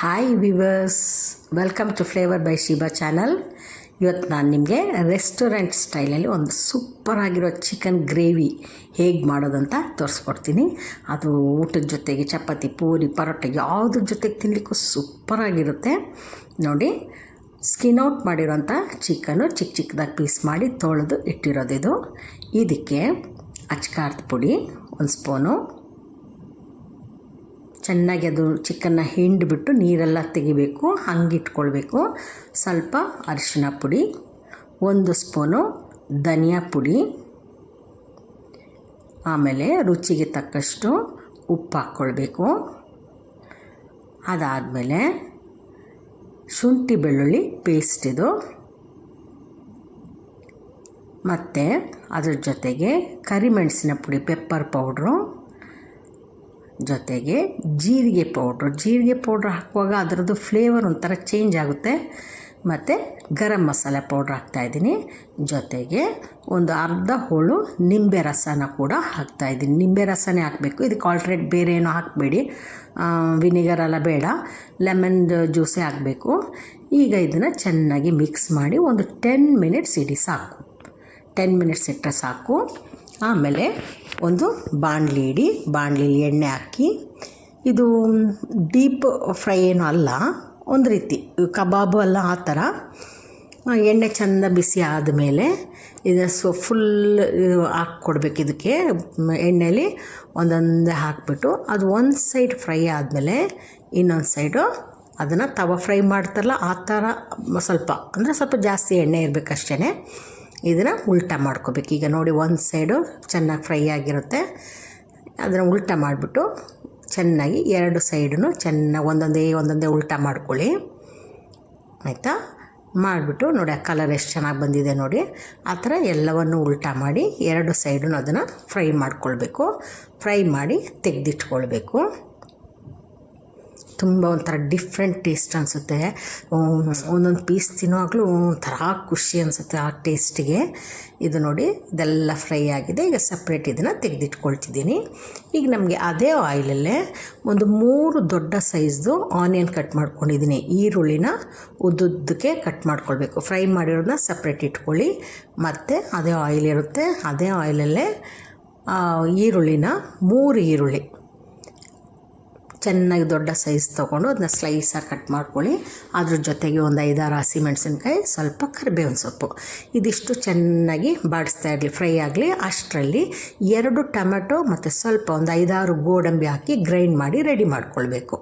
Hi viewers welcome to flavour by Shiba channel ಇವತ್ತು ನಾನು ನಿಮಗೆ ರೆಸ್ಟೋರೆಂಟ್ ಸ್ಟೈಲಲ್ಲಿ ಒಂದು ಸೂಪರ್ ಆಗಿರೋ ಚಿಕನ್ ಗ್ರೇವಿ ಹೇಗೆ ಮಾಡೋದಂತ ತೋರಿಸ್ಕೊಡ್ತೀನಿ. ಅದು ಊಟದ ಜೊತೆಗೆ ಚಪಾತಿ, ಪೂರಿ, ಪರೋಟ ಯಾವುದ್ರ ಜೊತೆಗೆ ತಿನ್ನಲಿಕ್ಕೂ ಸೂಪರಾಗಿರುತ್ತೆ ನೋಡಿ ಸ್ಕಿನ್ ಔಟ್ ಮಾಡಿರೋಂಥ ಚಿಕನ್ನು ಚಿಕ್ಕ ಚಿಕ್ಕದಾಗಿ ಪೀಸ್ ಮಾಡಿ ತೊಳೆದು ಇಟ್ಟಿರೋದಿದು ಇದಕ್ಕೆ ಅಚ್ಕಾರದ ಪುಡಿ, ಒಂದು ಸ್ಪೂನು ಚೆನ್ನಾಗಿ ಅದು ಚಿಕನ್ನ ಹಿಂಡಿಬಿಟ್ಟು ನೀರೆಲ್ಲ ತೆಗಿಬೇಕು ಹಂಗೆ ಇಟ್ಕೊಳ್ಬೇಕು ಸ್ವಲ್ಪ ಅರಿಶಿನ ಪುಡಿ, ಒಂದು ಸ್ಪೂನು ಧನಿಯಾ ಪುಡಿ, ಆಮೇಲೆ ರುಚಿಗೆ ತಕ್ಕಷ್ಟು ಉಪ್ಪು ಹಾಕ್ಕೊಳ್ಬೇಕು. ಅದಾದಮೇಲೆ ಶುಂಠಿ ಬೆಳ್ಳುಳ್ಳಿ ಪೇಸ್ಟ್ ಇದು. ಮತ್ತು ಅದ್ರ ಜೊತೆಗೆ ಕರಿಮೆಣಸಿನ ಪುಡಿ ಪೆಪ್ಪರ್ ಪೌಡ್ರು ಜೊತೆಗೆ ಜೀರಿಗೆ ಪೌಡ್ರು. ಜೀರಿಗೆ ಪೌಡ್ರ್ ಹಾಕುವಾಗ ಅದರದ್ದು ಫ್ಲೇವರ್ ಒಂಥರ ಚೇಂಜ್ ಆಗುತ್ತೆ. ಮತ್ತು ಗರಂ ಮಸಾಲೆ ಪೌಡ್ರ್ ಹಾಕ್ತಾಯಿದ್ದೀನಿ ಜೊತೆಗೆ ಒಂದು ಅರ್ಧ ಹೋಳು ನಿಂಬೆ ರಸನ ಕೂಡ ಹಾಕ್ತಾಯಿದ್ದೀನಿ ನಿಂಬೆ ರಸನೇ ಹಾಕಬೇಕು. ಇದಕ್ಕೆ ಆಲ್ಟ್ರೇಟ್ ಬೇರೆ ಏನೋ ಹಾಕಬೇಡಿ. ವಿನಿಗರ್ ಎಲ್ಲ ಬೇಡ. ಲೆಮನ್ ಜ್ಯೂಸೇ ಹಾಕಬೇಕು. ಈಗ ಇದನ್ನು ಚೆನ್ನಾಗಿ ಮಿಕ್ಸ್ ಮಾಡಿ ಒಂದು ಟೆನ್ ಮಿನಿಟ್ಸ್ ಇಡಿ ಸಾಕು. ಟೆನ್ ಮಿನಿಟ್ಸ್ ಇಟ್ಟರೆ ಸಾಕು. ಆಮೇಲೆ ಒಂದು ಬಾಣಲಿ ಇಡಿ, ಬಾಣಲಿಲಿ ಎಣ್ಣೆ ಹಾಕಿ. ಇದು ಡೀಪ್ ಫ್ರೈ ಏನೂ ಅಲ್ಲ, ಒಂದು ರೀತಿ. ಕಬಾಬು ಅಲ್ಲ, ಆ ಥರ. ಎಣ್ಣೆ ಚೆಂದ ಬಿಸಿ ಆದಮೇಲೆ ಇದು ಸೊ ಫುಲ್ ಹಾಕ್ಕೊಡ್ಬೇಕು ಇದಕ್ಕೆ. ಎಣ್ಣೆಲಿ ಒಂದೊಂದೇ ಹಾಕ್ಬಿಟ್ಟು ಅದು ಒಂದು ಸೈಡ್ ಫ್ರೈ ಆದಮೇಲೆ ಇನ್ನೊಂದು ಸೈಡು ಅದನ್ನು ತವ ಫ್ರೈ ಮಾಡ್ತಾರಲ್ಲ, ಆ ಥರ ಸ್ವಲ್ಪ. ಅಂದರೆ ಸ್ವಲ್ಪ ಜಾಸ್ತಿ ಎಣ್ಣೆ ಇರಬೇಕಷ್ಟೇ ಇದನ್ನು ಉಲ್ಟ ಮಾಡ್ಕೋಬೇಕು. ಈಗ ನೋಡಿ ಒಂದು ಸೈಡು ಚೆನ್ನಾಗಿ ಫ್ರೈ ಆಗಿರುತ್ತೆ. ಅದನ್ನು ಉಲ್ಟ ಮಾಡಿಬಿಟ್ಟು ಚೆನ್ನಾಗಿ ಎರಡು ಸೈಡನ್ನು ಚೆನ್ನಾಗಿ ಒಂದೊಂದೇ ಒಂದೊಂದೇ ಉಲ್ಟ ಮಾಡ್ಕೊಳ್ಳಿ. ಆಯಿತಾ? ಮಾಡಿಬಿಟ್ಟು ನೋಡಿ ಆ ಕಲರ್ ಎಷ್ಟು ಚೆನ್ನಾಗಿ ಬಂದಿದೆ ನೋಡಿ. ಆ ಥರ ಎಲ್ಲವನ್ನು ಉಲ್ಟ ಮಾಡಿ ಎರಡು ಸೈಡನ್ನು ಅದನ್ನು ಫ್ರೈ ಮಾಡ್ಕೊಳ್ಬೇಕು. ಫ್ರೈ ಮಾಡಿ ತೆಗೆದಿಟ್ಕೊಳ್ಬೇಕು. ತುಂಬ ಒಂಥರ ಡಿಫ್ರೆಂಟ್ ಟೇಸ್ಟ್ ಅನಿಸುತ್ತೆ. ಒಂದೊಂದು ಪೀಸ್ ತಿನ್ನೋವಾಗಲೂ ಒಂಥರ ಖುಷಿ ಅನಿಸುತ್ತೆ ಆ ಟೇಸ್ಟಿಗೆ ಇದು ನೋಡಿ, ಇದೆಲ್ಲ ಫ್ರೈ ಆಗಿದೆ. ಈಗ ಸಪ್ರೇಟ್ ಇದನ್ನು ತೆಗೆದಿಟ್ಕೊಳ್ತಿದ್ದೀನಿ. ಈಗ ನಮಗೆ ಅದೇ ಆಯಿಲಲ್ಲೇ ಒಂದು ಮೂರು ದೊಡ್ಡ ಸೈಜ್ದು ಆನಿಯನ್ ಕಟ್ ಮಾಡ್ಕೊಂಡಿದ್ದೀನಿ. ಈರುಳ್ಳಿನ ಉದ್ದುದ್ದಕ್ಕೆ ಕಟ್ ಮಾಡ್ಕೊಳ್ಬೇಕು. ಫ್ರೈ ಮಾಡಿರೋದನ್ನ ಸಪ್ರೇಟ್ ಇಟ್ಕೊಳ್ಳಿ. ಮತ್ತು ಅದೇ ಆಯಿಲ್ ಇರುತ್ತೆ. ಅದೇ ಆಯಿಲಲ್ಲೇ ಈರುಳ್ಳಿನ ಮೂರು ಈರುಳ್ಳಿ. ಚೆನ್ನಾಗಿ ದೊಡ್ಡ ಸೈಜ್ ತೊಗೊಂಡು ಅದನ್ನ ಸ್ಲೈಸಾಗಿ ಕಟ್ ಮಾಡ್ಕೊಳ್ಳಿ. ಅದ್ರ ಜೊತೆಗೆ ಒಂದು ಐದಾರು ಹಸಿಮೆಣ್ಸಿನ್ಕಾಯಿ ಸ್ವಲ್ಪ ಕರಿಬೇವಿನ ಸೊಪ್ಪು. ಇದಿಷ್ಟು ಚೆನ್ನಾಗಿ ಬಾಡಿಸ್ತಾ ಇರಲಿ ಫ್ರೈ ಆಗಲಿ. ಅಷ್ಟರಲ್ಲಿ ಎರಡು ಟೊಮೆಟೊ ಮತ್ತು ಸ್ವಲ್ಪ ಒಂದು ಐದಾರು ಗೋಡಂಬಿ ಹಾಕಿ ಗ್ರೈಂಡ್ ಮಾಡಿ ರೆಡಿ ಮಾಡ್ಕೊಳ್ಬೇಕು.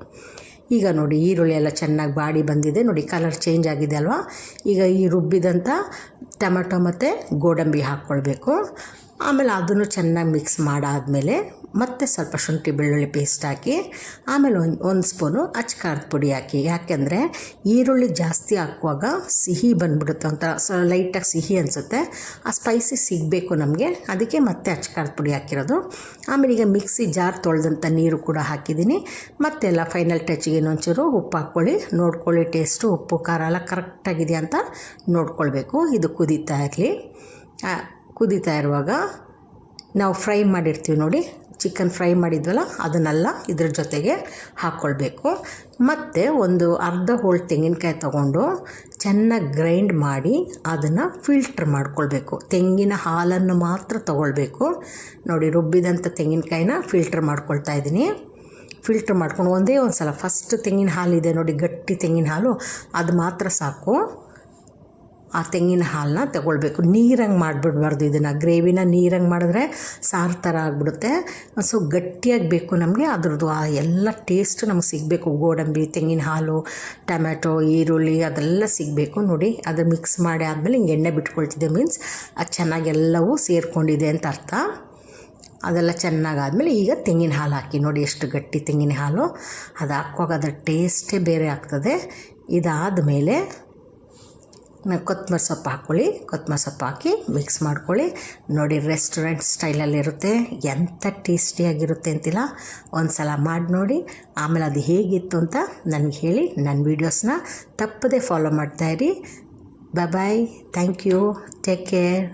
ಈಗ ನೋಡಿ ಈರುಳ್ಳಿ ಎಲ್ಲ ಚೆನ್ನಾಗಿ ಬಾಡಿ ಬಂದಿದೆ. ನೋಡಿ ಕಲರ್ ಚೇಂಜ್ ಆಗಿದೆ ಅಲ್ವಾ? ಈಗ ಈ ರುಬ್ಬಿದಂಥ ಟೊಮೆಟೊ ಮತ್ತು ಗೋಡಂಬಿ ಹಾಕ್ಕೊಳ್ಬೇಕು ಆಮೇಲೆ ಅದನ್ನು ಚೆನ್ನಾಗಿ ಮಿಕ್ಸ್ ಮಾಡಾದಮೇಲೆ ಮತ್ತೆ ಸ್ವಲ್ಪ ಶುಂಠಿ ಬೆಳ್ಳುಳ್ಳಿ ಪೇಸ್ಟ್ ಹಾಕಿ, ಆಮೇಲೆ ಒಂದು ಒಂದು ಸ್ಪೂನು ಅಚ್ಕಾರದ ಪುಡಿ ಹಾಕಿ. ಯಾಕೆಂದರೆ ಈರುಳ್ಳಿ ಜಾಸ್ತಿ ಹಾಕುವಾಗ ಸಿಹಿ ಬಂದ್ಬಿಡುತ್ತೆ ಒಂಥರ ಸೊ ಲೈಟಾಗಿ ಸಿಹಿ ಅನಿಸುತ್ತೆ. ಆ ಸ್ಪೈಸಿ ಸಿಗಬೇಕು ನಮಗೆ. ಅದಕ್ಕೆ ಮತ್ತೆ ಅಚ್ಕಾರದ ಪುಡಿ ಹಾಕಿರೋದು. ಆಮೇಲೆ ಈಗ ಮಿಕ್ಸಿ ಜಾರ್ ತೊಳೆದಂಥ ನೀರು ಕೂಡ ಹಾಕಿದ್ದೀನಿ. ಮತ್ತೆಲ್ಲ ಫೈನಲ್ ಟಚ್ಗೆ ಇನ್ನೊಂಚೂರು ಉಪ್ಪು ಹಾಕ್ಕೊಳ್ಳಿ. ನೋಡ್ಕೊಳ್ಳಿ ಟೇಸ್ಟು ಉಪ್ಪು, ಖಾರ ಎಲ್ಲ ಕರೆಕ್ಟಾಗಿದೆಯಾ ಅಂತ ನೋಡ್ಕೊಳ್ಬೇಕು. ಇದು ಕುದೀತಾ ಇರಲಿ. ಕುದೀತಾ ಇರುವಾಗ ನಾವು ಫ್ರೈ ಮಾಡಿರ್ತೀವಿ ನೋಡಿ. ಚಿಕನ್ ಫ್ರೈ ಮಾಡಿದ್ವಲ್ಲ, ಅದನ್ನೆಲ್ಲ ಇದ್ರ ಜೊತೆಗೆ ಹಾಕ್ಕೊಳ್ಬೇಕು ಮತ್ತು ಒಂದು ಅರ್ಧ ಹೋಳು ತೆಂಗಿನಕಾಯಿ ತಗೊಂಡು ಚೆನ್ನಾಗಿ ಗ್ರೈಂಡ್ ಮಾಡಿ ಅದನ್ನು ಫಿಲ್ಟ್ರ್ ಮಾಡ್ಕೊಳ್ಬೇಕು. ತೆಂಗಿನ ಹಾಲನ್ನು ಮಾತ್ರ ತಗೊಳ್ಬೇಕು. ನೋಡಿ ರುಬ್ಬಿದಂಥ ತೆಂಗಿನಕಾಯಿನ ಫಿಲ್ಟ್ರ್ ಮಾಡ್ಕೊಳ್ತಾ ಇದ್ದೀನಿ. ಫಿಲ್ಟ್ರ್ ಮಾಡ್ಕೊಂಡು ಒಂದೇ ಒಂದು ಸಲ ಫಸ್ಟ್ ತೆಂಗಿನ ಹಾಲಿದೆ ನೋಡಿ, ಗಟ್ಟಿ ತೆಂಗಿನ ಹಾಲು, ಅದು ಮಾತ್ರ ಸಾಕು. ಆ ತೆಂಗಿನ ಹಾಲನ್ನ ತಗೊಳ್ಬೇಕು. ನೀರಂಗೆ ಮಾಡಿಬಿಡ್ಬಾರ್ದು ಇದನ್ನು. ಗ್ರೇವಿನ ನೀರಂಗೆ ಮಾಡಿದ್ರೆ ಸಾರು ಥರ ಆಗಿಬಿಡುತ್ತೆ. ಸೊ ಗಟ್ಟಿಯಾಗಿ ಬೇಕು ನಮಗೆ. ಅದ್ರದ್ದು ಆ ಎಲ್ಲ ಟೇಸ್ಟ್ ನಮಗೆ ಸಿಗಬೇಕು. ಗೋಡಂಬಿ, ತೆಂಗಿನ ಹಾಲು, ಟೊಮ್ಯಾಟೊ, ಈರುಳ್ಳಿ ಅದೆಲ್ಲ ಸಿಗಬೇಕು ನೋಡಿ. ಅದು ಮಿಕ್ಸ್ ಮಾಡಿ ಆದಮೇಲೆ ಹಿಂಗೆ ಎಣ್ಣೆ ಬಿಟ್ಕೊಳ್ತಿದ್ದೆ ಮೀನ್ಸ್ ಅದು ಚೆನ್ನಾಗಿ ಎಲ್ಲವೂ ಸೇರಿಕೊಂಡಿದೆ ಅಂತ ಅರ್ಥ. ಅದೆಲ್ಲ ಚೆನ್ನಾಗಾದಮೇಲೆ ಈಗ ತೆಂಗಿನ ಹಾಲು ಹಾಕಿ ನೋಡಿ ಎಷ್ಟು ಗಟ್ಟಿ ತೆಂಗಿನ ಹಾಲು. ಅದು ಹಾಕುವಾಗ ಅದರ ಟೇಸ್ಟೇ ಬೇರೆ ಆಗ್ತದೆ. ಇದಾದ ಮೇಲೆ ಕೊತ್ತಂಬರಿ ಸೊಪ್ಪು ಹಾಕ್ಕೊಳ್ಳಿ, ಕೊತ್ತಂಬರಿ ಸೊಪ್ಪು ಹಾಕಿ ಮಿಕ್ಸ್ ಮಾಡ್ಕೊಳ್ಳಿ. ನೋಡಿ ರೆಸ್ಟೋರೆಂಟ್ ಸ್ಟೈಲಲ್ಲಿರುತ್ತೆ ಎಂಥ ಟೇಸ್ಟಿಯಾಗಿರುತ್ತೆ ಅಂತಿಲ್ಲ. ಒಂದು ಸಲ ಮಾಡಿ ನೋಡಿ, ಆಮೇಲೆ ಅದು ಹೇಗಿತ್ತು ಅಂತ ನನಗೆ ಹೇಳಿ ನನ್ನ ವೀಡಿಯೋಸ್ನ ತಪ್ಪದೇ follow ಮಾಡ್ತಾಯಿರಿ bye thank you take care